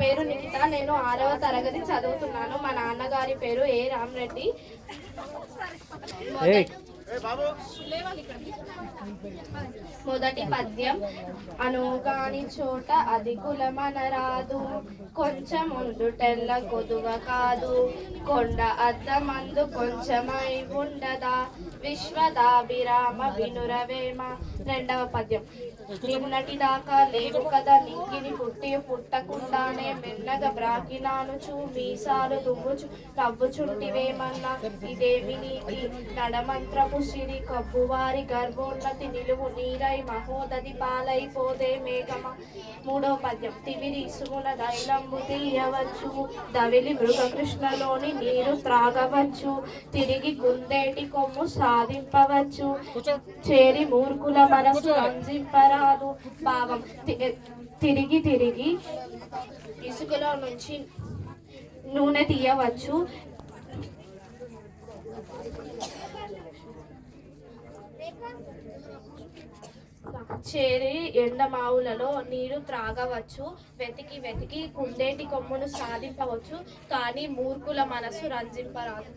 పేరు నిఖిత. నేను ఆరవ తరగతి చదువుతున్నాను. మా నాన్నగారి పేరు ఏ రామరెడ్డి. మొదటి- పద్యం. అనుగాని చోట అది కులమనరాదు. కొంచెం ఉండుటెల్ల కొదువ కాదు. కొండ అద్దమందు కొంచెమై ఉండదా? విశ్వదాభిరామ వినురవేమ. రెండవ పద్యం. నిన్నటి దాకా లేవు కదా నింగిని పుట్టి పుట్టకుండానే మెల్లగా బ్రాకినాను చూ మీసాలు దువ్వుచు నవ్వుచుంటివేమన్నా? ఇదేమి నీతి? నడమంత్రపు సిరి కబ్బువారి గర్భోన్నతి నిలువు నీరై మహోదది పాలైపోదే మేఘమ. మూడో పద్యం. తిమిరి ఇసుమున దైలంబు తీయవచ్చు దవిలి మృగకృష్ణలోని నీరు త్రాగవచ్చు. తిరిగి గుందేటి కొమ్ము సాధింపవచ్చు. చేరి మూర్ఖుల మనసు రంజింపరాదు. భావం తిరిగి తిరిగి ఇసుకలో నుంచి నూనె తీయవచ్చు. చేరి ఎండమావులలో నీరు త్రాగవచ్చు. వెతికి వెతికి కుందేటి కొమ్మును సాధింపవచ్చు. కానీ మూర్ఖుల మనసు రంజింపరాదు.